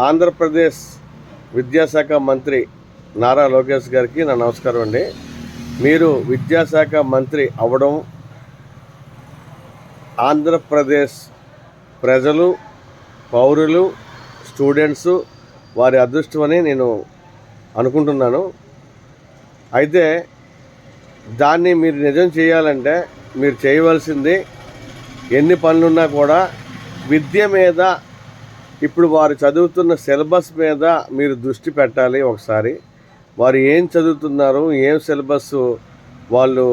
ఆంధ్రప్రదేశ్ విద్యాశాఖ మంత్రి నారా లోకేష్ గారికి నా నమస్కారం అండి. మీరు విద్యాశాఖ మంత్రి అవ్వడం ఆంధ్రప్రదేశ్ ప్రజలు పౌరులు స్టూడెంట్స్ వారి అదృష్టమని నేను అనుకుంటున్నాను. అయితే దాన్ని మీరు నిజం చేయాలంటే మీరు చేయవలసింది ఎన్ని పనులున్నా కూడా విద్య మీద ఇప్పుడు వారు చదువుతున్న సిలబస్ మీద మీరు దృష్టి పెట్టాలి ఒకసారి. వారు ఏం చదువుతున్నారు ఏం సిలబస్ వాళ్ళు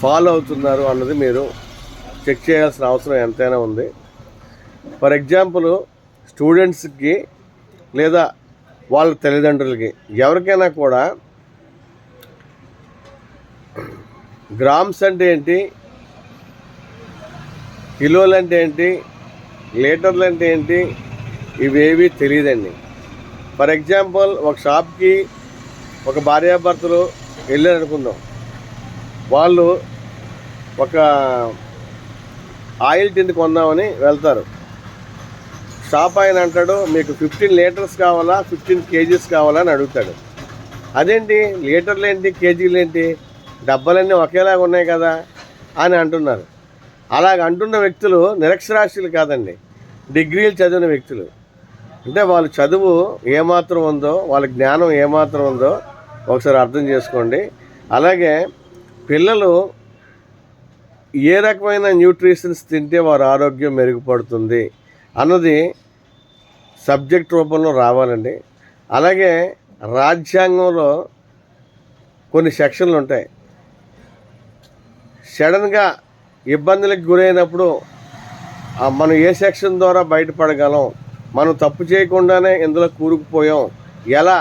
ఫాలో అవుతున్నారు అన్నది మీరు చెక్ చేయాల్సిన అవసరం ఎంతైనా ఉంది. ఫర్ ఎగ్జాంపుల్ స్టూడెంట్స్కి లేదా వాళ్ళ తల్లిదండ్రులకి ఎవరికైనా కూడా గ్రామ్స్ అంటే ఏంటి కిలోలు అంటే ఏంటి లీటర్లు అంటే ఏంటి? ఇవేవి తెలియదండి ఫర్ ఎగ్జాంపుల్ ఒక షాప్కి ఒక భార్యాభర్తలు వెళ్ళారు అనుకుందాం వాళ్ళు ఒక ఆయిల్ టిన్ కొందామని వెళ్తారు. షాప్ ఆయన అంటాడు మీకు ఫిఫ్టీన్ లీటర్స్ కావాలా? ఫిఫ్టీన్ కేజీస్ కావాలా? అని అడుగుతాడు. అదేంటి? లీటర్లు ఏంటి? కేజీలు ఏంటి? డబ్బాలన్నీ ఒకేలాగా ఉన్నాయి కదా? అని అంటున్నారు. అలాగ అంటున్న వ్యక్తులు నిరక్షరాస్యులు కాదండి. డిగ్రీలు చదివిన వ్యక్తులు. అంటే వాళ్ళు చదువు ఏమాత్రం ఉందో వాళ్ళ జ్ఞానం ఏమాత్రం ఉందో ఒకసారి అర్థం చేసుకోండి. అలాగే పిల్లలు ఏ రకమైన న్యూట్రిషన్స్ తింటే వారి ఆరోగ్యం మెరుగుపడుతుంది అన్నది సబ్జెక్ట్ రూపంలో రావాలండి. అలాగే రాజ్యాంగంలో కొన్ని సెక్షన్లు ఉంటాయి. సడన్గా ఇబ్బందులకు గురైనప్పుడు మనం ఏ సెక్షన్ ద్వారా బయటపడగలం మనం తప్పు చేయకుండానే ఇందులో కూరుకుపోయాం ఎలా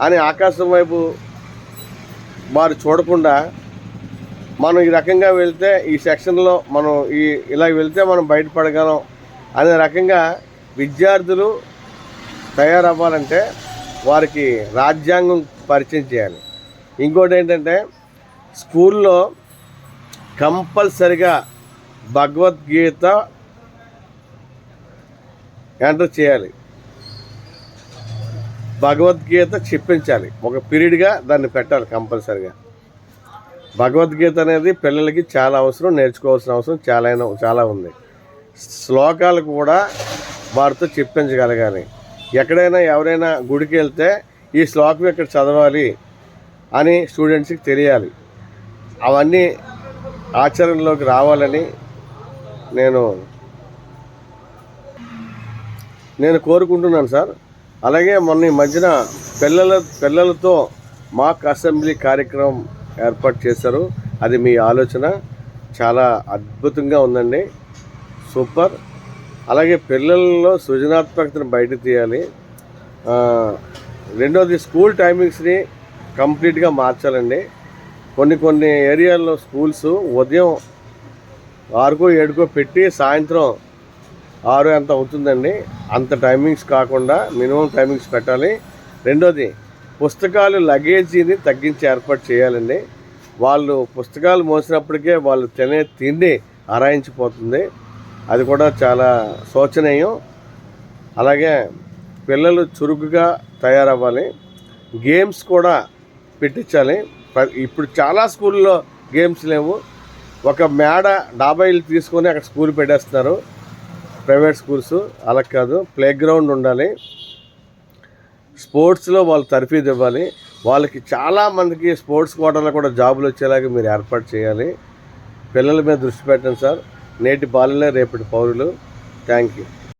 అని ఆకాశం వైపు వారు చూడకుండా మనం ఈ రకంగా వెళ్తే ఈ సెక్షన్లో మనం ఈ ఇలా వెళ్తే మనం బయటపడగలం అనే రకంగా విద్యార్థులు తయారవ్వాలంటే వారికి రాజ్యాంగం పరిచయం చేయాలి. ఇంకోటి ఏంటంటే స్కూల్లో కంపల్సరిగా భగవద్గీత ఎంటర్ చేయాలి. భగవద్గీత చెప్పించాలి. ఒక పీరియడ్గా దాన్ని పెట్టాలి కంపల్సరిగా. భగవద్గీత అనేది పిల్లలకి చాలా అవసరం నేర్చుకోవాల్సిన అవసరం చాలా చాలా ఉంది. శ్లోకాలు కూడా వారితో చెప్పించగలగాలి. ఎక్కడైనా ఎవరైనా గుడికి వెళ్తే ఈ శ్లోకం ఇక్కడ చదవాలి అని స్టూడెంట్స్కి తెలియాలి. అవన్నీ ఆచరణలోకి రావాలని నేను నేను కోరుకుంటున్నాను సార్. అలాగే మొన్న ఈ మధ్యన పిల్లల పిల్లలతో మాక్ అసెంబ్లీ కార్యక్రమం ఏర్పాటు చేశారు. అది మీ ఆలోచన. చాలా అద్భుతంగా ఉందండి. సూపర్. అలాగే పిల్లల్లో సృజనాత్మకతను బయట తీయాలి. రెండోది స్కూల్ టైమింగ్స్ని కంప్లీట్గా మార్చాలండి. కొన్ని కొన్ని ఏరియాల్లో స్కూల్స్ ఉదయం ఆరుకో ఏడుకో పెట్టి సాయంత్రం ఆరు ఎంత అవుతుందండి? అంత టైమింగ్స్ కాకుండా మినిమం టైమింగ్స్ పెట్టాలి. రెండోది పుస్తకాలు లగేజీని తగ్గించి ఏర్పాటు చేయాలండి. వాళ్ళు పుస్తకాలు మోసినప్పటికే వాళ్ళు తినే తిండి ఆరాయించిపోతుంది. అది కూడా చాలా శోచనీయం. అలాగే పిల్లలు చురుకుగా తయారవ్వాలి. గేమ్స్ కూడా పెట్టించాలి. ఇప్పుడు చాలా స్కూల్లో గేమ్స్ లేవు. ఒక మేడ డాబాయిలు తీసుకొని అక్కడ స్కూల్ పెట్టేస్తున్నారు. ప్రైవేట్ స్కూల్స్ అలా కాదు ప్లే గ్రౌండ్ ఉండాలి. స్పోర్ట్స్లో వాళ్ళు తర్ఫీదు ఇవ్వాలి. వాళ్ళకి చాలా మందికి స్పోర్ట్స్ కోటాలో కూడా జాబులు వచ్చేలాగా మీరు ఏర్పాటు చేయాలి. పిల్లల మీద దృష్టి పెట్టండి సార్. నేటి బాలలే రేపటి పౌరులు. Thank you.